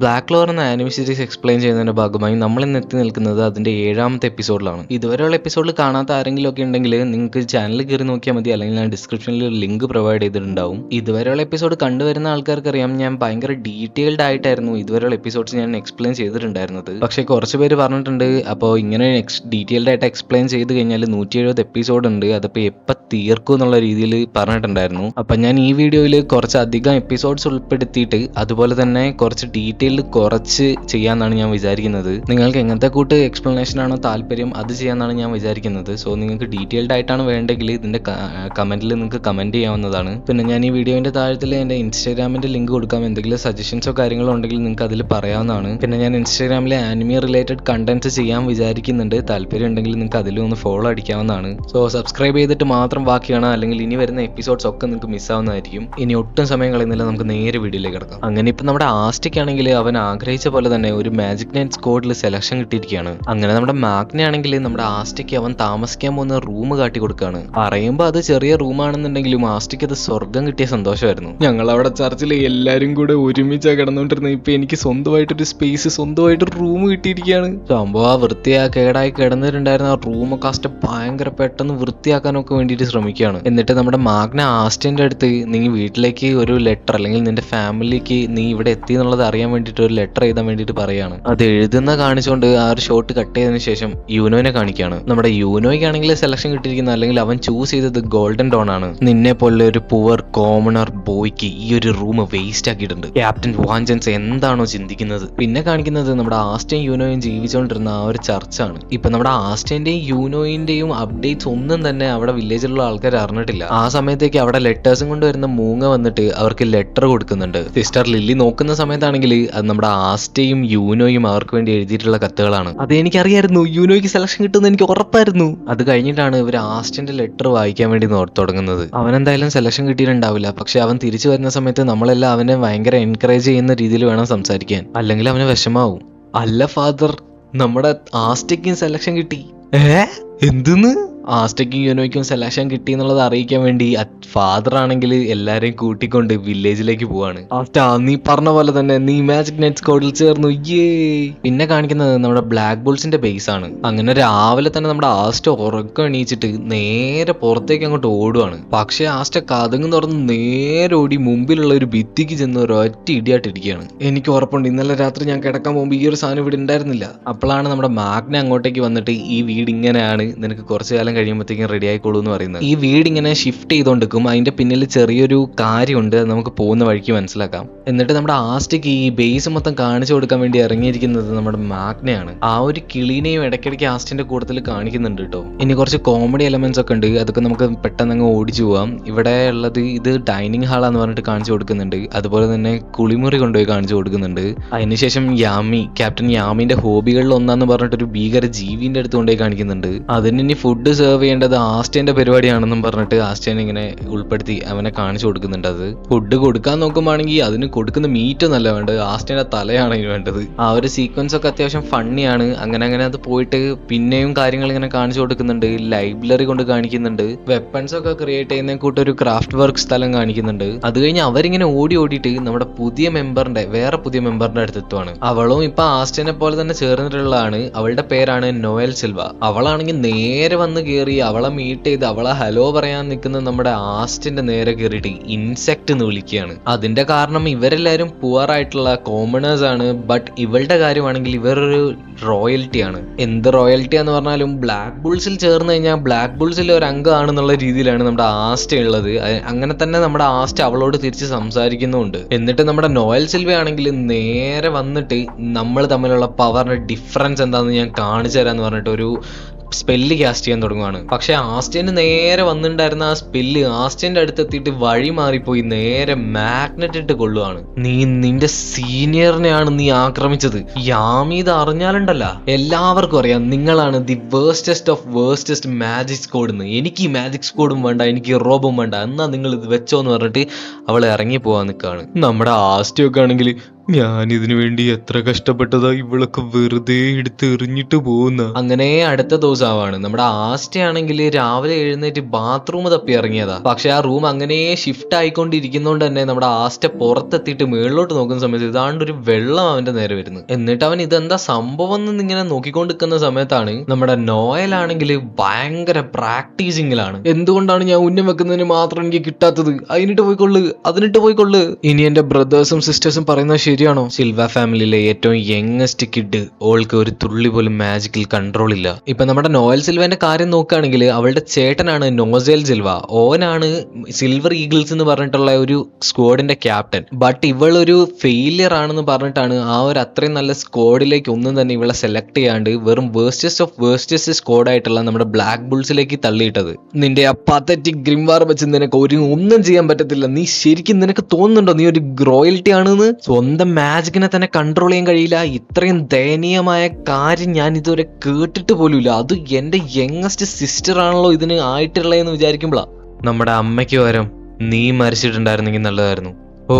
Black lore എന്ന anime series explain ചെയ്യുന്നതിന്റെ ഭാഗമായി നമ്മൾ ഇന്ന് എത്തി നിൽക്കുന്നത് അതിന്റെ ഏഴാമത്തെ എപ്പിസോഡിലാണ് ഇതുവരെയുള്ള എപ്പിസോഡിൽ കാണാത്ത ആരെങ്കിലും ഒക്കെ ഉണ്ടെങ്കിൽ നിങ്ങൾക്ക് ചാനൽ കയറി നോക്കിയാൽ മതി അല്ലെങ്കിൽ ഞാൻ ഡിസ്ക്രിപ്ഷനിൽ ഒരു ലിങ്ക് പ്രൊവൈഡ് ചെയ്തിട്ടുണ്ടാവും. ഇതുവരെയുള്ള എപ്പിസോഡ് കണ്ടുവരുന്ന ആൾക്കാർക്ക് അറിയാം ഞാൻ ഭയങ്കര ഡീറ്റെയിൽഡ് ആയിട്ടായിരുന്നു ഇതുവരെയുള്ള എപ്പിസോഡ്സ് ഞാൻ എക്സ്പ്ലെയിൻ ചെയ്തിട്ടുണ്ടായിരുന്നത്. പക്ഷേ കുറച്ച് പേര് പറഞ്ഞിട്ടുണ്ട് അപ്പോൾ ഇങ്ങനെ ഡീറ്റെയിൽഡ് ആയിട്ട് എക്സ്പ്ലെയിൻ ചെയ്ത് കഴിഞ്ഞാൽ നൂറ്റി എഴുപത് എപ്പിസോഡ് ഉണ്ട് അതപ്പോൾ എപ്പോൾ തീർക്കും എന്നുള്ള രീതിയിൽ പറഞ്ഞിട്ടുണ്ടായിരുന്നു. അപ്പം ഞാൻ ഈ വീഡിയോയിൽ കുറച്ച് അധികം എപ്പിസോഡ്സ് ഉൾപ്പെടുത്തിയിട്ട് അതുപോലെ തന്നെ കുറച്ച് ഡീറ്റെയിൽഡ് കുറച്ച് ചെയ്യാമെന്നാണ് ഞാൻ വിചാരിക്കുന്നത്. നിങ്ങൾക്ക് എങ്ങനത്തെ കൂട്ട് എക്സ്പ്ലനേഷൻ ആണോ താല്പര്യം അത് ചെയ്യാമെന്നാണ് ഞാൻ വിചാരിക്കുന്നത്. സോ നിങ്ങൾക്ക് ഡീറ്റെയിൽഡ് ആയിട്ടാണ് വേണ്ടെങ്കിൽ ഇതിന്റെ കമന്റിൽ നിങ്ങൾക്ക് കമന്റ് ചെയ്യാവുന്നതാണ്. പിന്നെ ഞാൻ ഈ വീഡിയോന്റെ താഴത്തിൽ എന്റെ ഇൻസ്റ്റാഗ്രാമിന്റെ ലിങ്ക് കൊടുക്കാം. എന്തെങ്കിലും സജഷൻസോ കാര്യങ്ങളോ ഉണ്ടെങ്കിൽ നിങ്ങൾക്ക് അതിൽ പറയാവുന്നതാണ്. പിന്നെ ഞാൻ ഇൻസ്റ്റാഗ്രാമിലെ ആനിമി റിലേറ്റഡ് കണ്ടന്റ്സ് ചെയ്യാൻ വിചാരിക്കുന്നുണ്ട്. താല്പര്യം ഉണ്ടെങ്കിൽ നിങ്ങൾക്ക് അതിലും ഒന്ന് ഫോളോ അടിക്കാവുന്നതാണ്. സോ സബ്സ്ക്രൈബ് ചെയ്തിട്ട് മാത്രം ബാക്കിയാണ്. അല്ലെങ്കിൽ ഇനി വരുന്ന എപ്പിസോഡ്സ് ഒക്കെ നിങ്ങൾക്ക് മിസ്സാവുന്നതായിരിക്കും ഇനി ഒട്ടും സമയം കളയുന്നില്ല. നമുക്ക് നേരെ വീഡിയോയിലേക്ക് കിടക്കാം. അങ്ങനെ ഇപ്പം നമ്മുടെ ആസ്റ്റിക് ആണെങ്കിൽ അവൻ ആഗ്രഹിച്ച പോലെ തന്നെ ഒരു മാജിക് നൈറ്റ് സ്കോഡിൽ സെലക്ഷൻ കിട്ടിയിരിക്കുകയാണ്. അങ്ങനെ നമ്മുടെ മാഗ്നെ ആണെങ്കിൽ നമ്മുടെ ആസ്റ്റിക്ക് അവൻ താമസിക്കാൻ പോകുന്ന റൂം കാട്ടി കൊടുക്കുകയാണ്. പറയുമ്പോൾ അത് ചെറിയ റൂമാണെന്നുണ്ടെങ്കിലും ആസ്റ്റിക്ക് അത് സ്വർഗം കിട്ടിയ സന്തോഷമായിരുന്നു. ഞങ്ങൾ അവിടെ ചർച്ചിൽ എല്ലാവരും കൂടെ ഒരുമിച്ചാണ് കിടന്നുകൊണ്ടിരുന്നത്. ഇപ്പൊ എനിക്ക് സ്വന്തമായിട്ടൊരു സ്പേസ് സ്വന്തമായിട്ട് റൂം കിട്ടിയിരിക്കുകയാണ്. സംഭവം ആ വൃത്തിയാ കേടായി കിടന്നിട്ടുണ്ടായിരുന്ന ആ റൂമൊക്കെ ആസ്റ്റ് ഭയങ്കര പെട്ടെന്ന് വൃത്തിയാക്കാനൊക്കെ വേണ്ടിയിട്ട് ശ്രമിക്കുകയാണ്. എന്നിട്ട് നമ്മുടെ മാഗ്ന ആസ്റ്റിന്റെ അടുത്ത് നീ വീട്ടിലേക്ക് ഒരു ലെറ്റർ അല്ലെങ്കിൽ നിന്റെ ഫാമിലിക്ക് നീ ഇവിടെ എത്തി എന്നുള്ളത് അറിയാൻ വേണ്ടിയിട്ട് ഒരു ലെറ്റർ എഴുതാൻ വേണ്ടിയിട്ട് പറയാണ്. അത് എഴുതുന്ന കാണിച്ചുകൊണ്ട് ആ ഒരു ഷോട്ട് കട്ട് ചെയ്തതിനു ശേഷം യൂനോനെ കാണിക്കുകയാണ്. നമ്മുടെ യൂനോയ്ക്കാണെങ്കിൽ സെലക്ഷൻ കിട്ടിയിരിക്കുന്ന അല്ലെങ്കിൽ അവൻ ചൂസ് ചെയ്തത് ഗോൾഡൻ ഡോൺ ആണ്. നിന്നെ പോലെ ഒരു പുവർ കോമണർ ബോയ്ക്ക് ഈ ഒരു റൂം വേസ്റ്റ് ആക്കിയിട്ടുണ്ട്. ക്യാപ്റ്റൻ വാഞ്ചൻസ് എന്താണോ ചിന്തിക്കുന്നത്? പിന്നെ കാണിക്കുന്നത് നമ്മുടെ ആസ്റ്റൻ യൂനോയും ജീവിച്ചുകൊണ്ടിരുന്ന ആ ഒരു ചർച്ചാണ്. ഇപ്പൊ നമ്മുടെ ആസ്റ്റന്റെയും യൂനോയിന്റെയും അപ്ഡേറ്റ്സ് ഒന്നും തന്നെ അവിടെ വില്ലേജിലുള്ള ആൾക്കാർ അറിഞ്ഞിട്ടില്ല. ആ സമയത്തേക്ക് അവിടെ ലെറ്റേഴ്സും കൊണ്ട് വരുന്ന മൂങ്ങ വന്നിട്ട് അവർക്ക് ലെറ്റർ കൊടുക്കുന്നുണ്ട്. സിസ്റ്റർ ലില്ലി നോക്കുന്ന സമയത്താണെങ്കിൽ അത് നമ്മുടെ ആസ്റ്റയും യൂനോയും അവർക്ക് വേണ്ടി എഴുതിയിട്ടുള്ള കത്തുകളാണ്. അത് എനിക്കറിയായിരുന്നു. യൂനോയ്ക്ക് സെലക്ഷൻ കിട്ടുമെന്ന് എനിക്ക് ഉറപ്പായിരുന്നു. അത് കഴിഞ്ഞിട്ടാണ് ഇവർ ആസ്റ്റിന്റെ ലെറ്റർ വായിക്കാൻ വേണ്ടി തുടങ്ങുന്നത്. അവൻ എന്തായാലും സെലക്ഷൻ കിട്ടിയിട്ടുണ്ടാവില്ല. പക്ഷെ അവൻ തിരിച്ചു വരുന്ന സമയത്ത് നമ്മളെല്ലാം അവനെ ഭയങ്കര എൻകറേജ് ചെയ്യുന്ന രീതിയിൽ വേണം സംസാരിക്കാൻ. അല്ലെങ്കിൽ അവന് വിഷമാവും. അല്ല ഫാദർ നമ്മുടെ ആസ്റ്റിക്കും സെലക്ഷൻ കിട്ടി. ഏ? എന്തെന്ന്? ആസ്റ്റയ്ക്കും യുനോയ്ക്കും സെലക്ഷൻ കിട്ടി എന്നുള്ളത് അറിയിക്കാൻ വേണ്ടി ഫാദർ ആണെങ്കിൽ എല്ലാരെയും കൂട്ടിക്കൊണ്ട് വില്ലേജിലേക്ക് പോവാണ്. ആസ്റ്റ നീ പറഞ്ഞ പോലെ തന്നെ നീ മാജിക് നെറ്റ് സ്കോഡിൽ ചേർന്നു. യേ. പിന്നെ കാണിക്കുന്നത് നമ്മുടെ ബ്ലാക്ക് ബോൾസിന്റെ ബേസ് ആണ്. അങ്ങനെ രാവിലെ തന്നെ നമ്മുടെ ആസ്റ്റ ഉറക്കം എണീച്ചിട്ട് നേരെ പുറത്തേക്ക് അങ്ങോട്ട് ഓടുവാണ്. പക്ഷെ ആസ്റ്റ കഥങ്ങ് തുറന്ന് നേരെ ഓടി മുമ്പിലുള്ള ഒരു ഭിത്തിക്ക് ചെന്ന് ഒരൊറ്റ ഇടിയായിട്ട് ഇരിക്കുകയാണ്. എനിക്ക് ഉറപ്പുണ്ട് ഇന്നലെ രാത്രി ഞാൻ കിടക്കാൻ പോകുമ്പോൾ ഈ ഒരു സാധനം ഇവിടെ ഉണ്ടായിരുന്നില്ല. അപ്പോഴാണ് നമ്മുടെ മാഗ്ന അങ്ങോട്ടേക്ക് വന്നിട്ട് ഈ വീട് ഇങ്ങനെയാണ്. നിനക്ക് കുറച്ച് കാലം കഴിയുമ്പോഴത്തേക്കും റെഡി ആയിക്കോളൂ എന്ന് പറയുന്നത്. ഈ വീട് ഇങ്ങനെ ഷിഫ്റ്റ് ചെയ്തുകൊണ്ടിരിക്കും അതിന്റെ പിന്നിൽ ചെറിയൊരു കാര്യമുണ്ട്. നമുക്ക് പോകുന്ന വഴിക്ക് മനസ്സിലാക്കാം. എന്നിട്ട് നമ്മുടെ ആസ്റ്റിക്ക് ഈ ബേസ് മൊത്തം കാണിച്ചു കൊടുക്കാൻ വേണ്ടി ഇറങ്ങിയിരിക്കുന്നത് നമ്മുടെ മാഗ്നയാണ്. ആ ഒരു കിളീനെയും ഇടയ്ക്കിടയ്ക്ക് ആസ്റ്റിന്റെ കൂട്ടത്തിൽ കാണിക്കുന്നുണ്ട് കേട്ടോ. ഇനി കുറച്ച് കോമഡി എലമെന്റ്സ് ഒക്കെ ഉണ്ട്. അതൊക്കെ നമുക്ക് പെട്ടെന്ന് അങ്ങ് ഓടിച്ചു പോവാം. ഇവിടെ ഉള്ളത് ഇത് ഡൈനിങ് ഹാളാന്ന് പറഞ്ഞിട്ട് കാണിച്ചു കൊടുക്കുന്നുണ്ട്. അതുപോലെ തന്നെ കുളിമുറി കൊണ്ടുപോയി കാണിച്ചു കൊടുക്കുന്നുണ്ട്. അതിനുശേഷം യാമി ക്യാപ്റ്റൻ യാമിന്റെ ഹോബികളിൽ ഒന്നാന്ന് പറഞ്ഞിട്ട് ഒരു ഭീകര ജീവിന്റെ അടുത്ത് കൊണ്ടുപോയി കാണിക്കുന്നുണ്ട്. അതിന് ഇനി ഫുഡ് സെർവ് ചെയ്യേണ്ടത് ആസ്റ്റേന്റെ പരിപാടിയാണെന്നും പറഞ്ഞിട്ട് ആസ്റ്റേൻ ഇങ്ങനെ ഉൾപ്പെടുത്തി അവനെ കാണിച്ചു കൊടുക്കുന്നുണ്ട് അത്. ഫുഡ് കൊടുക്കാൻ നോക്കുമ്പോഴാണെങ്കിൽ അതിന് കൊടുക്കുന്ന മീറ്റ് നല്ല വേണ്ടത്. ആസ്റ്റേന്റെ തലയാണ് അതിന് വേണ്ടത്. ആ ഒരു സീക്വൻസ് ഒക്കെ അത്യാവശ്യം ഫണ്ണിയാണ് അങ്ങനെ അങ്ങനെ അത് പോയിട്ട് പിന്നെയും കാര്യങ്ങൾ ഇങ്ങനെ കാണിച്ചു കൊടുക്കുന്നുണ്ട്. ലൈബ്രറി കൊണ്ട് കാണിക്കുന്നുണ്ട്. വെപ്പൺസ് ഒക്കെ ക്രിയേറ്റ് ചെയ്യുന്ന കൂട്ട് ഒരു ക്രാഫ്റ്റ് വർക്ക് സ്ഥലം കാണിക്കുന്നുണ്ട്. അത് കഴിഞ്ഞ് അവരിങ്ങനെ ഓടി ഓടിയിട്ട് നമ്മുടെ പുതിയ മെമ്പറിന്റെ വേറെ പുതിയ മെമ്പറിന്റെ അടുത്തെത്തുവാണ് അവളും ഇപ്പൊ ആസ്റ്റനെ പോലെ തന്നെ ചേർന്നിട്ടുള്ളതാണ്. അവളുടെ പേരാണ് നോയൽ സിൽവ. അവളാണെങ്കിൽ നേരെ വന്ന് കയറി അവളെ മീറ്റ് ചെയ്ത് അവളെ ഹലോ പറയാൻ നിൽക്കുന്ന നമ്മുടെ ആസ്റ്റിന്റെ നേരെ കയറിയിട്ട് ഇൻസെക്ട് എന്ന് വിളിക്കുകയാണ്. അതിന്റെ കാരണം ഇവരെല്ലാവരും പുവർ ആയിട്ടുള്ള കോമണേഴ്സ് ആണ്. ബട്ട് ഇവളുടെ കാര്യമാണെങ്കിൽ ഇവരൊരു റോയൽറ്റിയാണ് എന്ത് റോയൽറ്റി എന്ന് പറഞ്ഞാലും ബ്ലാക്ക് ബുൾസിൽ ചേർന്ന് കഴിഞ്ഞാൽ ബ്ലാക്ക് ബുൾസിൽ ഒരു അംഗമാണെന്നുള്ള രീതിയിലാണ് നമ്മുടെ ആസ്റ്റ് ഉള്ളത്. അങ്ങനെ തന്നെ നമ്മുടെ ആസ്റ്റ് അവളോട് തിരിച്ച് സംസാരിക്കുന്നുമുണ്ട് എന്നിട്ട് നമ്മുടെ നോയൽ സിൽവ ആണെങ്കിൽ നേരെ വന്നിട്ട് നമ്മൾ തമ്മിലുള്ള പവറിന്റെ ഡിഫറൻസ് എന്താണെന്ന് ഞാൻ കാണിച്ചു തരാന്ന് പറഞ്ഞിട്ട് ഒരു സ്പെല്ല് കാസ്റ്റ് ചെയ്യാൻ തുടങ്ങുവാണ്. പക്ഷെ ആസ്റ്റ്യന് നേരെ വന്നിട്ടുണ്ടായിരുന്ന ആ സ്പെല്ല് ആസ്റ്റ്യന്റെ അടുത്തെത്തിയിട്ട് വഴി മാറിപ്പോയി നേരെ മാഗ്നറ്റ് ഇട്ട് കൊള്ളുവാണ്. നീ നിന്റെ സീനിയറിനെയാണ് നീ ആക്രമിച്ചത്. യാമി ഇത് അറിഞ്ഞാലുണ്ടല്ല. എല്ലാവർക്കും അറിയാം നിങ്ങളാണ് the worstest of worstest magic squad എന്ന് എനിക്ക് ഈ മാജിക് സ്കോഡും വേണ്ട എനിക്ക് റോബും വേണ്ട. എന്നാ നിങ്ങൾ ഇത് വെച്ചോ എന്ന് പറഞ്ഞിട്ട് അവൾ ഇറങ്ങി പോവാൻ നിൽക്കുകയാണ് നമ്മുടെ ആസ്റ്റിയൊക്കെ ആണെങ്കിൽ ഞാൻ ഇതിനു വേണ്ടി എത്ര കഷ്ടപ്പെട്ടതാ ഇവളൊക്കെ വെറുതെ എടുത്ത് എറിഞ്ഞിട്ട് പോകുന്ന. അങ്ങനെ അടുത്ത ദിവസമാണ് നമ്മുടെ ആസ്റ്റ ആണെങ്കിൽ രാവിലെ എഴുന്നേറ്റ് ബാത്റൂം തപ്പി ഇറങ്ങിയതാ. പക്ഷെ ആ റൂം അങ്ങനെ ഷിഫ്റ്റ് ആയിക്കൊണ്ടിരിക്കുന്നോണ്ട് തന്നെ നമ്മുടെ ആസ്റ്റ പുറത്തെത്തിയിട്ട് മേളിലോട്ട് നോക്കുന്ന സമയത്ത് ഇതാണ്ട് ഒരു വെള്ളം അവന്റെ നേരെ വരുന്നു. എന്നിട്ട് അവൻ ഇതെന്താ സംഭവം എന്ന് ഇങ്ങനെ നോക്കിക്കൊണ്ട് നിൽക്കുന്ന സമയത്താണ് നമ്മുടെ നോയലാണെങ്കിൽ ഭയങ്കര പ്രാക്ടീസിങ്ങിലാണ്. എന്തുകൊണ്ടാണ് ഞാൻ ഉന്നം വെക്കുന്നതിന് മാത്രം എനിക്ക് കിട്ടാത്തത്? അതിനിട്ട് പോയിക്കൊള്ളു അതിനിട്ട് പോയിക്കൊള്ളു. ഇനി എന്റെ ബ്രദേഴ്സും സിസ്റ്റേഴ്സും പറയുന്നത് ശരിയാണോ? സിൽവ ഫാമിലിയിലെ ഏറ്റവും യങ്ങസ്റ്റ് കിഡ്. ഓൾക്ക് ഒരു തുള്ളി പോലും മാജിക്കിൽ കൺട്രോൾ ഇല്ല. ഇപ്പൊ നമ്മുടെ നോയൽ സിൽവന്റെ കാര്യം നോക്കുകയാണെങ്കിൽ അവളുടെ ചേട്ടനാണ് നോസേൽ സിൽവ. ഓനാണ് സിൽവർ ഈഗിൾസ് എന്ന് പറഞ്ഞിട്ടുള്ള ഒരു സ്ക്വാഡിന്റെ ക്യാപ്റ്റൻ ബട്ട് ഇവളൊരു ഫെയിലിയർ ആണെന്ന് പറഞ്ഞിട്ടാണ് ആ ഒരു അത്രയും നല്ല സ്ക്വാഡിലേക്ക് ഒന്നും തന്നെ ഇവളെ സെലക്ട് ചെയ്യാണ്ട് വെറും വേഴ്സ്റ്റസ് ഓഫ് സ്ക്വാഡ് ആയിട്ടുള്ള നമ്മുടെ ബ്ലാക്ക് ബുൾസിലേക്ക് തള്ളിയിട്ടത്. നിന്റെ ആ പതറ്റിക് ഗ്രിംവാർ വെച്ച് നിനക്ക് ഒരു ഒന്നും ചെയ്യാൻ പറ്റത്തില്ല. നീ ശരിക്കും നിനക്ക് തോന്നുന്നുണ്ടോ നീ ഒരു ഗ്രോയൽറ്റി ആണെന്ന്? സ്വന്തം മാജിക്കിനെ തന്നെ കൺട്രോൾ ചെയ്യാൻ കഴിയില്ല. ഇത്രയും ദയനീയമായ കാര്യം ഞാൻ ഇതുവരെ കേട്ടിട്ട് പോലുമില്ല. അത് എന്റെ യങ്ങസ്റ്റ് സിസ്റ്റർ ആണല്ലോ ഇതിന് ആയിട്ടുള്ളതെന്ന് വിചാരിക്കുമ്പോഴാ നമ്മുടെ അമ്മയ്ക്ക് പകരം നീ മരിച്ചിട്ടുണ്ടായിരുന്നെങ്കിൽ നല്ലതായിരുന്നു. ഓ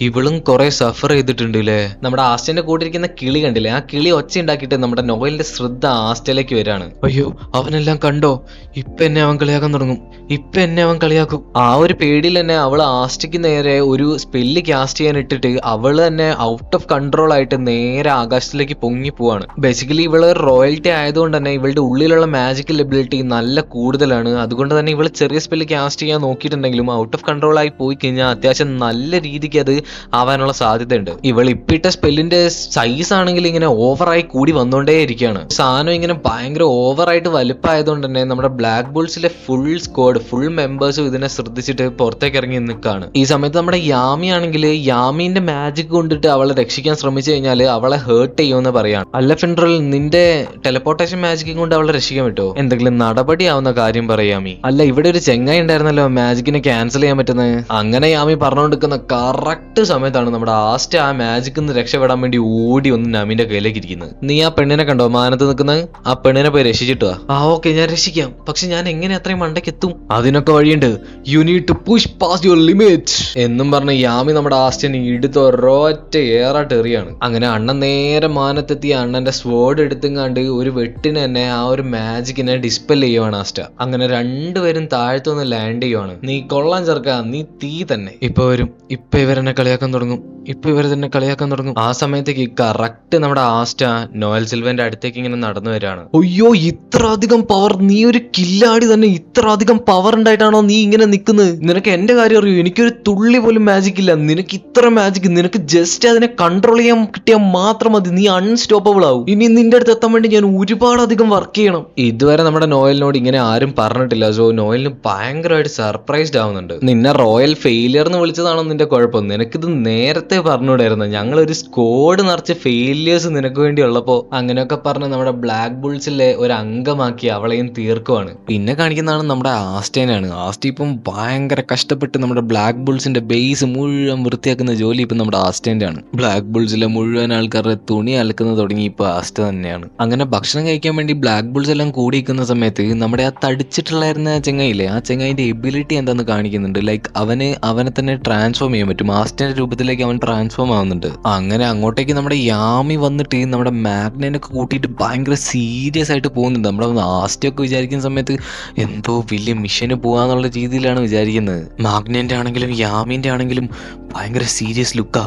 ഇവളും കുറെ സഫർ ചെയ്തിട്ടുണ്ട് അല്ലേ നമ്മുടെ ആസ്റ്റന്റെ കൂട്ടിരിക്കുന്ന കിളി കണ്ടില്ലേ? ആ കിളി ഒച്ച ഉണ്ടാക്കിയിട്ട് നമ്മുടെ നോവലിന്റെ ശ്രദ്ധ ആസ്റ്റയിലേക്ക് വരാണ്. അയ്യോ അവനെല്ലാം കണ്ടോ? ഇപ്പൊ എന്നെ അവൻ കളിയാക്കാൻ തുടങ്ങും. ഇപ്പൊ എന്നെ അവൻ കളിയാക്കും. ആ ഒരു പേടിയിൽ തന്നെ അവൾ ആസ്റ്റിക്ക് നേരെ ഒരു സ്പെല്ല് കാസ്റ്റ് ചെയ്യാൻ ഇട്ടിട്ട് അവൾ തന്നെ ഔട്ട് ഓഫ് കൺട്രോൾ ആയിട്ട് നേരെ ആകാശത്തിലേക്ക് പൊങ്ങി പോവാണ്. ബേസിക്കലി ഇവൾ റോയൽറ്റി ആയതുകൊണ്ട് തന്നെ ഇവളുടെ ഉള്ളിലുള്ള മാജിക്കൽ എബിലിറ്റി നല്ല കൂടുതലാണ്. അതുകൊണ്ട് തന്നെ ഇവൾ ചെറിയ സ്പെല്ല് കാസ്റ്റ് ചെയ്യാൻ നോക്കിയിട്ടുണ്ടെങ്കിലും ഔട്ട് ഓഫ് കൺട്രോൾ ആയി പോയി കഴിഞ്ഞാൽ അത്യാവശ്യം നല്ല രീതിക്ക് അത് ആവാനുള്ള സാധ്യതയുണ്ട്. ഇവൾ ഇപ്പിട്ട സ്പെല്ലിന്റെ സൈസ് ആണെങ്കിൽ ഇങ്ങനെ ഓവറായി കൂടി വന്നുകൊണ്ടേ ഇരിക്കുകയാണ്. സാധനം ഇങ്ങനെ ഭയങ്കര ഓവറായിട്ട് വലുപ്പമായതുകൊണ്ട് തന്നെ നമ്മുടെ ബ്ലാക്ക് ബുൾസിലെ ഫുൾ സ്ക്വാഡ് ഫുൾ മെമ്പേഴ്സും ഇതിനെ ശ്രദ്ധിച്ചിട്ട് പുറത്തേക്ക് ഇറങ്ങി നിൽക്കുകയാണ്. ഈ സമയത്ത് നമ്മുടെ യാമി ആണെങ്കിൽ യാമിന്റെ മാജിക് കൊണ്ടിട്ട് അവളെ രക്ഷിക്കാൻ ശ്രമിച്ചു കഴിഞ്ഞാൽ അവളെ ഹേർട്ട് ചെയ്യുമെന്ന് പറയാണ്. അല്ല ഫിൻഡ്രൽ നിന്റെ ടെലപ്പോർട്ടേഷൻ മാജിക് കൊണ്ട് അവളെ രക്ഷിക്കാൻ പറ്റുമോ എന്തെങ്കിലും നടപടി ആവുന്ന കാര്യം പറയാമി അല്ല ഇവിടെ ഒരു ചെങ്ങായി ഉണ്ടായിരുന്നല്ലോ മാജിക്കിനെ ക്യാൻസൽ ചെയ്യാൻ പറ്റുന്നത്. അങ്ങനെ യാമി പറഞ്ഞുകൊണ്ടിരിക്കുന്ന കറക്റ്റ് സമയത്താണ് നമ്മുടെ ആസ്റ്റ ആ മാജിക്കിൽ നിന്ന് രക്ഷപ്പെടാൻ വേണ്ടി ഓടി ഒന്ന് നമിന്റെ കയ്യിലേക്ക് ഇരിക്കുന്നത്. നീ ആ പെണ്ണിനെ കണ്ടോ? മാനത്ത് നിൽക്കുന്നത് ആ പെണ്ണിനെ പോയി രക്ഷിച്ചിട്ടോ ആ ഓക്കെ ഞാൻ രക്ഷിക്കാം. പക്ഷെ ഞാൻ എങ്ങനെ അത്രയും മണ്ടയ്ക്ക് എത്തും അതിനൊക്കെ വഴിയുണ്ട്. You need to push pass your limit എന്നും പറഞ്ഞ് യാമി നമ്മുടെ ആസ്റ്റിനെ എടുത്ത് ഒരൊറ്റ ഏറാട്ട് എറിയാണ്. അങ്ങനെ അണ്ണൻ നേരെ മാനത്തെത്തി അണ്ണന്റെ സ്വേർഡ് എടുത്തുങ്ങാണ്ട് ഒരു വെട്ടിന് തന്നെ ആ ഒരു മാജിക്കിനെ ഡിസ്പെൽ ചെയ്യുവാണ് ആസ്റ്റ. അങ്ങനെ രണ്ടുപേരും താഴ്ത്തുനിന്ന് ലാൻഡ് ചെയ്യുവാണ്. നീ കൊള്ളാൻ ചേർക്ക നീ തീ തന്നെ. ഇപ്പൊ വരും. ഇപ്പൊ ഇവരെന്നെ കളിയാക്കാൻ തുടങ്ങും. ഇപ്പൊ ഇവർ തന്നെ കളിയാക്കാൻ തുടങ്ങും. ആ സമയത്തേക്ക് കറക്റ്റ് നമ്മുടെ ആസ്റ്റ നോയൽ സിൽവന്റെ അടുത്തേക്ക് ഇങ്ങനെ നടന്നു വരികയാണ്. അയ്യോ ഇത്ര അധികം പവർ നീ ഒരു കില്ലാടി തന്നെ ഇത്ര അധികം പവർ ഉണ്ടായിട്ടാണോ നീ ഇങ്ങനെ നിൽക്കുന്നത് നിനക്ക് എന്റെ കാര്യം അറിയൂ? എനിക്കൊരു തുള്ളി പോലും മാജിക് ഇല്ല. നിനക്ക് ഇത്ര മാജിക് നിനക്ക് ജസ്റ്റ് അതിനെ കൺട്രോൾ ചെയ്യാൻ കിട്ടിയാൽ മാത്രം മതി. നീ അൺസ്റ്റോപ്പബിൾ ആവും. ഇനി നിന്റെ അടുത്ത് എത്താൻ വേണ്ടി ഞാൻ ഒരുപാട് അധികം വർക്ക് ചെയ്യണം. ഇതുവരെ നമ്മുടെ നോയലിനോട് ഇങ്ങനെ ആരും പറഞ്ഞിട്ടില്ല. സോ നോയലിന് ഭയങ്കരമായിട്ട് സർപ്രൈസ്ഡ് ആവുന്നുണ്ട്. നിന്നെ റോയൽ ഫെയിലിയർ എന്ന് വിളിച്ചതാണോ നിന്റെ കുഴപ്പം? നിനക്കിത് നേരത്തെ പറഞ്ഞുകൂടായിരുന്നു ഞങ്ങളൊരു സ്കോഡ് നിറച്ച് ഫെയിലിയേഴ്സ് നിനക്ക് വേണ്ടി ഉള്ളപ്പോ അങ്ങനെയൊക്കെ പറഞ്ഞ് നമ്മുടെ ബ്ലാക്ക് ബുൾസിലെ ഒരു അംഗമാക്കി അവളെയും തീർക്കുവാണ്. പിന്നെ കാണിക്കുന്നതാണ് നമ്മുടെ ആസ്റ്റേനാണ്. ആസ്റ്റി ഇപ്പം ഭയങ്കര കഷ്ടപ്പെട്ട് നമ്മുടെ ബ്ലാക്ക് ബുൾസിന്റെ ബേസ് മുഴുവൻ വൃത്തിയാക്കുന്ന ജോലി ഇപ്പം നമ്മുടെ ആസ്റ്റേന്റെ ആണ് ബ്ലാക്ക് ബുൾസിലെ മുഴുവൻ ആൾക്കാരുടെ തുണി അലക്കുന്നത് തുടങ്ങി ഇപ്പൊ ആസ്റ്റ തന്നെയാണ്. അങ്ങനെ ഭക്ഷണം കഴിക്കാൻ വേണ്ടി ബ്ലാക്ക് ബുൾസ് എല്ലാം കൂടി നിൽക്കുന്ന സമയത്ത് നമ്മുടെ ആ തടിച്ചിട്ടുള്ളായിരുന്ന ചെങ്ങയില്ലേ ആ ചെങ്ങായിന്റെ എബിലിറ്റി എന്താന്ന് കാണിക്കുന്നുണ്ട്. ലൈക്ക് അവന് അവനെ തന്നെ ട്രാൻസ്ഫോം ചെയ്യാൻ പറ്റും. ആസ്റ്റന്റെ രൂപത്തിലേക്ക് അവൻ ട്രാൻസ്ഫോം ആവുന്നുണ്ട്. അങ്ങനെ അങ്ങോട്ടേക്ക് നമ്മുടെ യാമി വന്നിട്ട് നമ്മുടെ മാഗ്നനൊക്കെ കൂട്ടിയിട്ട് ഭയങ്കര സീരിയസ് ആയിട്ട് പോകുന്നുണ്ട്. നമ്മുടെ ആസ്റ്റൊക്കെ വിചാരിക്കുന്ന സമയത്ത് എന്തോ വലിയ മിഷന് പോകാന്നുള്ള രീതിയിലാണ് വിചാരിക്കുന്നത്. മാഗ്നന്റെ ആണെങ്കിലും യാമിന്റെ ആണെങ്കിലും ഭയങ്കര സീരിയസ് ലുക്കാ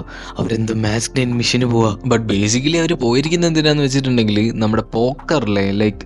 മാസ്ക് മാഗ്നൻ മിഷന് പോവാ. ബട്ട് ബേസിക്കലി അവർ പോയിരിക്കുന്നത് എന്തിനാന്ന് വെച്ചിട്ടുണ്ടെങ്കിൽ നമ്മുടെ പോക്കറിലെ ലൈക്ക്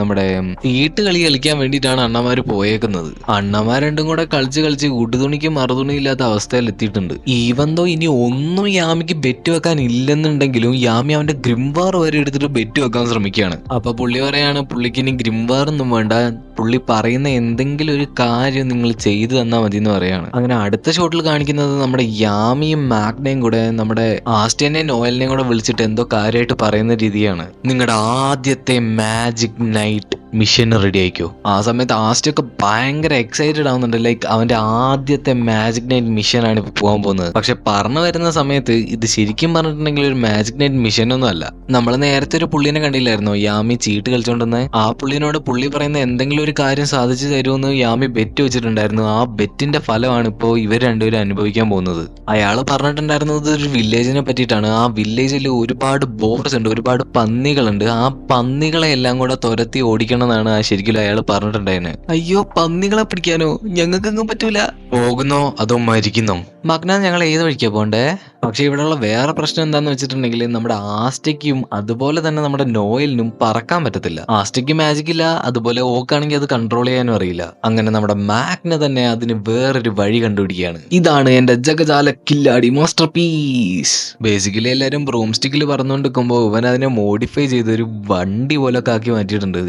നമ്മുടെ ഈട്ട് കളി കളിക്കാൻ വേണ്ടിയിട്ടാണ് അണ്ണമാര് പോയേക്കുന്നത്. അണ്ണമാർ രണ്ടും കൂടെ കളിച്ച് കളിച്ച് കൂട്ടുതുണിക്ക് മറുതുണി ഇല്ലാത്ത അവസ്ഥയിൽ എത്തിയിട്ടുണ്ട്. ഈവന്തോ ഇനി ഒന്നും യാമിക്ക് ബെറ്റ് വെക്കാൻ ഇല്ലെന്നുണ്ടെങ്കിലും യാമി അവന്റെ ഗ്രിംവാർ വരെ എടുത്തിട്ട് ബെറ്റ് വെക്കാൻ ശ്രമിക്കുകയാണ്. അപ്പൊ പുള്ളി പറയാണ് പുള്ളിക്ക് ഇനി ഗ്രിംവാർ ഒന്നും വേണ്ട. പുള്ളി പറയുന്ന എന്തെങ്കിലും ഒരു കാര്യം നിങ്ങൾ ചെയ്തു തന്നാൽ മതി എന്ന് പറയാണ്. അങ്ങനെ അടുത്ത ഷോട്ടിൽ കാണിക്കുന്നത് നമ്മുടെ യാമിയും മാഗ്നയും കൂടെ നമ്മുടെ ആസ്റ്റേനെയും നോയലിനെയും കൂടെ വിളിച്ചിട്ട് എന്തോ കാര്യമായിട്ട് പറയുന്ന രീതിയാണ്. നിങ്ങളുടെ ആദ്യത്തെ മാജിക് നൈറ്റ് മിഷൻ റെഡി ആയിക്കോ. ആ സമയത്ത് ആസ്റ്റ് ഒക്കെ ഭയങ്കര എക്സൈറ്റഡ് ആവുന്നുണ്ട്. ലൈക്ക് അവന്റെ ആദ്യത്തെ മാജിക് നൈറ്റ് മിഷൻ ആണ് ഇപ്പൊ പോകാൻ പോകുന്നത്. പക്ഷെ പറഞ്ഞു വരുന്ന സമയത്ത് ഇത് ശരിക്കും പറഞ്ഞിട്ടുണ്ടെങ്കിൽ ഒരു മാജിക് നൈറ്റ് മിഷൻ ഒന്നും അല്ല. നമ്മൾ നേരത്തെ ഒരു പുള്ളിനെ കണ്ടില്ലായിരുന്നു? യാമി ചീട്ട് കളിച്ചോണ്ടെന്ന് ആ പുള്ളിനോട് പുള്ളി പറയുന്ന എന്തെങ്കിലും ഒരു കാര്യം സാധിച്ചു തരുമെന്ന് യാമി ബെറ്റ് വെച്ചിട്ടുണ്ടായിരുന്നു. ആ ബെറ്റിന്റെ ഫലമാണ് ഇപ്പോൾ ഇവർ രണ്ടുപേരും അനുഭവിക്കാൻ പോകുന്നത്. അയാൾ പറഞ്ഞിട്ടുണ്ടായിരുന്നത് ഒരു വില്ലേജിനെ പറ്റിയിട്ടാണ്. ആ വില്ലേജിൽ ഒരുപാട് ബോർഡ്സ് ഉണ്ട് ഒരുപാട് പന്നികളുണ്ട്. ആ പന്നികളെ എല്ലാം കൂടെ തുരത്തി ഓടിക്കണം എന്നാണ് ആ ശരിക്കും അയാൾ പറഞ്ഞിട്ടുണ്ടായിരുന്നത് അയ്യോ പന്നികളെ പിടിക്കാനോ? ഞങ്ങൾക്കൊന്നും പറ്റൂല. പോകുന്നോ അതോ മരിക്കുന്നോ? മഗ്ന ഞങ്ങൾ ഏത് വഴിക്കാ പോണ്ടേ പക്ഷെ ഇവിടെയുള്ള വേറെ പ്രശ്നം എന്താന്ന് വെച്ചിട്ടുണ്ടെങ്കിൽ നമ്മുടെ ആസ്റ്റയ്ക്കും അതുപോലെ തന്നെ നമ്മുടെ നോയലിനും പറക്കാൻ പറ്റത്തില്ല. ആസ്റ്റയ്ക്ക് മാജിക് ഇല്ല അതുപോലെ ഓക്കാണെങ്കിൽ അത് കൺട്രോൾ ചെയ്യാനും അറിയില്ല. അങ്ങനെ നമ്മുടെ മാഗ്ന തന്നെ അതിന് വേറൊരു വഴി കണ്ടുപിടിക്കുകയാണ്. ഇതാണ് എന്റെ ജഗജാല കില്ലാടി മാസ്റ്റർ പീസ് ബേസിക്കലി എല്ലാരും ബ്രൂം സ്റ്റിക്കിൽ ഇവൻ അതിനെ മോഡിഫൈ ചെയ്ത് ഒരു വണ്ടി പോലൊക്കെ ആക്കി മാറ്റിയിട്ടുണ്ട്.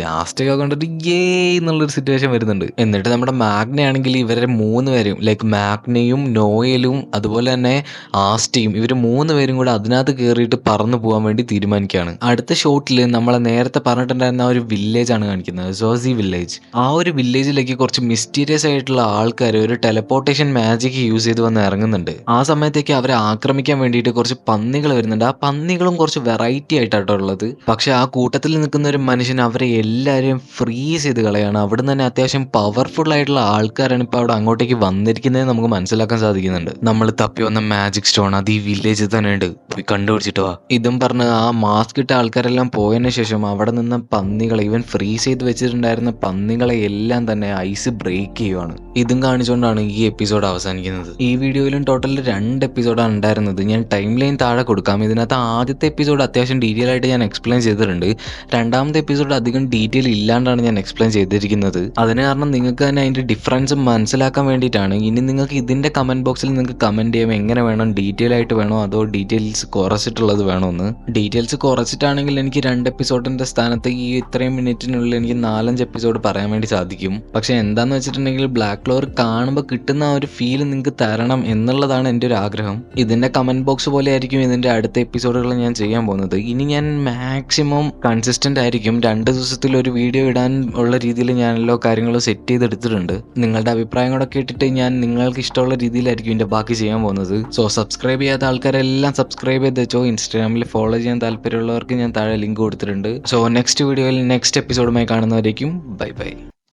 ആസ്റ്റൊക്കെ കണ്ടിട്ട് ഏ എന്നുള്ളൊരു സിറ്റുവേഷൻ വരുന്നുണ്ട്. എന്നിട്ട് നമ്മുടെ മാഗ്ന ആണെങ്കിൽ ഇവരെ മൂന്ന് പേരും ലൈക്ക് മാഗ്നയും നോയലും അതുപോലെ തന്നെ ആസ്റ്റിയും ഇവർ മൂന്ന് പേരും കൂടെ അതിനകത്ത് കയറിയിട്ട് പറന്നു പോകാൻ വേണ്ടി തീരുമാനിക്കുകയാണ്. അടുത്ത ഷോട്ടിൽ നമ്മളെ നേരത്തെ പറഞ്ഞിട്ടുണ്ടായിരുന്ന ഒരു വില്ലേജ് ആണ് കാണിക്കുന്നത് സോസി വില്ലേജ് ആ ഒരു വില്ലേജിലേക്ക് കുറച്ച് മിസ്റ്റീരിയസ് ആയിട്ടുള്ള ആൾക്കാർ ഒരു ടെലപ്പോർട്ടേഷൻ മാജിക് യൂസ് ചെയ്ത് വന്ന് ഇറങ്ങുന്നുണ്ട്. ആ സമയത്തേക്ക് അവരെ ആക്രമിക്കാൻ വേണ്ടിയിട്ട് കുറച്ച് പന്നികൾ വരുന്നുണ്ട്. ആ പന്നികളും കുറച്ച് വെറൈറ്റി ആയിട്ടാണ് ഉള്ളത്. പക്ഷെ ആ കൂട്ടത്തിൽ നിൽക്കുന്ന ഒരു മനുഷ്യൻ അവരെ എല്ലാവരെയും ഫ്രീസ് ചെയ്ത് കളയാണ്. അവിടെ നിന്ന് തന്നെ അത്യാവശ്യം പവർഫുൾ ആയിട്ടുള്ള ആൾക്കാരാണ് ഇപ്പോൾ അവിടെ അങ്ങോട്ടേക്ക് വന്നിരിക്കുന്നത് നമുക്ക് മനസ്സിലാക്കാൻ സാധിക്കുന്നുണ്ട്. നമ്മൾ തപ്പി വന്ന മാജിക് സ്റ്റോൺ അത് ഈ വില്ലേജിൽ തന്നെ ഉണ്ട്. പോയി കണ്ടുപിടിച്ചിട്ട് വാ. ഇതും പറഞ്ഞ് ആ മാസ്ക് ഇട്ട ആൾക്കാരെല്ലാം പോയതിനു ശേഷം അവിടെ നിന്ന് പന്നികളെ ഇവൻ ഫ്രീസ് ചെയ്ത് വെച്ചിട്ടുണ്ടായിരുന്ന പന്നികളെ എല്ലാം തന്നെ ഐസ് ബ്രേക്ക് ചെയ്യുവാണ്. ഇതും കാണിച്ചുകൊണ്ടാണ് ഈ എപ്പിസോഡ് അവസാനിക്കുന്നത്. ഈ വീഡിയോയിലും ടോട്ടൽ രണ്ട് എപ്പിസോഡാണ് ഉണ്ടായിരുന്നത്. ഞാൻ ടൈം ലൈൻ താഴെ കൊടുക്കാം. ഇതിനകത്ത് ആദ്യത്തെ എപ്പിസോഡ് അത്യാവശ്യം ഡീറ്റെയിൽ ആയിട്ട് ഞാൻ എക്സ്പ്ലെയിൻ ചെയ്തിട്ടുണ്ട്. രണ്ടാമത്തെ എപ്പിസോഡ് അധികം ഡീറ്റെയിൽ ഇല്ലാണ്ടാണ് ഞാൻ എക്സ്പ്ലെയിൻ ചെയ്തിരിക്കുന്നത്. അതിന് കാരണം നിങ്ങൾക്ക് തന്നെ അതിന്റെ ഡിഫറൻസ് മനസ്സിലാക്കാൻ വേണ്ടിയിട്ടാണ്. ഇനി നിങ്ങൾക്ക് ഇതിന്റെ കമന്റ് ബോക്സിൽ നിങ്ങൾക്ക് കമന്റ് ചെയ്യാം. എങ്ങനെ വേണം ഡീറ്റെയിൽ ആയിട്ട് വേണോ അതോ ഡീറ്റെയിൽസ് കുറച്ചിട്ടുള്ളത് വേണോ എന്ന്. ഡീറ്റെയിൽസ് കുറച്ചിട്ടാണെങ്കിൽ എനിക്ക് രണ്ട് എപ്പിസോഡിന്റെ സ്ഥാനത്ത് ഈ ഇത്രയും മിനിറ്റിനുള്ളിൽ എനിക്ക് നാലഞ്ച് എപ്പിസോഡ് പറയാൻ വേണ്ടി സാധിക്കും. പക്ഷേ എന്താന്ന് വെച്ചിട്ടുണ്ടെങ്കിൽ ബ്ലാക്ക് ക്ലോർ കാണുമ്പോൾ കിട്ടുന്ന ആ ഒരു ഫീൽ നിങ്ങൾക്ക് തരണം എന്നുള്ളതാണ് എന്റെ ഒരു ആഗ്രഹം. ഇതിന്റെ കമന്റ് ബോക്സ് പോലെ ആയിരിക്കും ഇതിന്റെ അടുത്ത എപ്പിസോഡുകൾ ഞാൻ ചെയ്യാൻ പോകുന്നത്. ഇനി ഞാൻ മാക്സിമം കൺസിസ്റ്റന്റ് ആയിരിക്കും. രണ്ട് ദിവസത്തിൽ ഒരു വീഡിയോ ഇടാൻ ഉള്ള രീതിയിൽ ഞാൻ എല്ലാ കാര്യങ്ങളും സെറ്റ് ചെയ്തെടുത്തിട്ടുണ്ട്. നിങ്ങളുടെ അഭിപ്രായം കൂടെ കേട്ടിട്ട് ഞാൻ നിങ്ങൾക്ക് ഇഷ്ടമുള്ള രീതിയിലായിരിക്കും ഇതിന്റെ ബാക്കി ചെയ്യാൻ പോകുന്നത്. സോ സബ്സ്ക്രൈബ് ചെയ്യാത്ത ആൾക്കാരെല്ലാം സബ്സ്ക്രൈബ് ചെയ്ത് വെച്ചോ. ഇൻസ്റ്റാഗ്രാമിൽ ഫോളോ ചെയ്യാൻ താല്പര്യമുള്ളവർക്ക് ഞാൻ താഴെ ലിങ്ക് കൊടുത്തിട്ടുണ്ട്. സോ നെക്സ്റ്റ് വീഡിയോയിൽ നെക്സ്റ്റ് എപ്പിസോഡുമായി കാണുന്നവരേക്കും. Bye bye